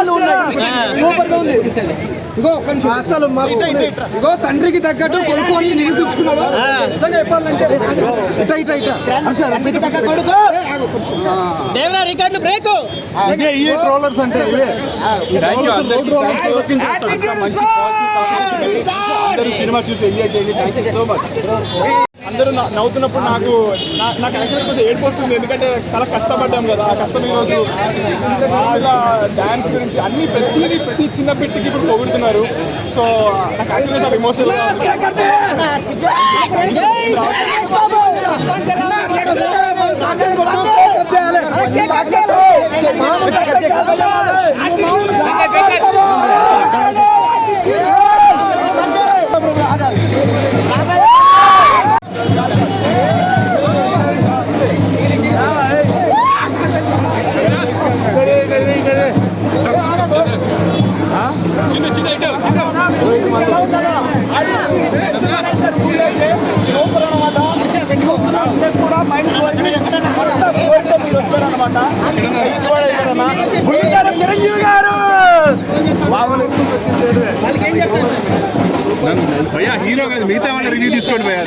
సీన్లు ఉన్నాయి. సూపర్గా ఉంది. ఇగో ఒక్క నిమిషం. అసలు మాకు ఇగో తండ్రికి తగ్గట్టు చెప్పాలంటే. ఇట ఇట ఇట. దేవరా రికార్డులు బ్రేక్ ఇదే ఈ ట్రోలర్స్ అంటే సినిమా చూసి ఎంజాయ్ చేయండి. థ్యాంక్ యూ సో మచ్ అందరూ నా- నవ్వుతున్నప్పుడు నాకు నా- నాకు యాక్చువల్లీ కొంచెం ఏడుపు వస్తుంది. ఎందుకంటే చాలా కష్టపడ్డాం కదా. ఆ కష్టం ఈరోజు. బాగా డ్యాన్స్ గురించి అన్ని ప్రతిది ప్రతి చిన్న పెట్టికి ఇప్పుడు పొగుడుతున్నారు. సో నాకు యాక్చువల్గా చాలా ఎమోషనల్గా మీరు వచ్చారనమాట గుండెగారు చిరంజీవి గారు! భయ్యా హీరో కాదు మిగతా వాళ్ళ రివ్యూ తీసుకోండి భయ్యా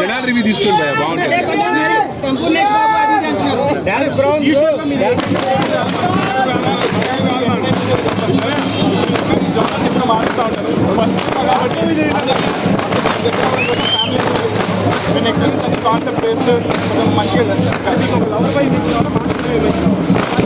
జనాల రివ్యూ తీసుకోండి భయ్యా బాగుంటుంది. నేను ఎక్స్పీరియన్స్ కాన్సెప్ట్ వేస్తే కొంచెం మంచిగా ఒక లవ్ బై మాట్లాడే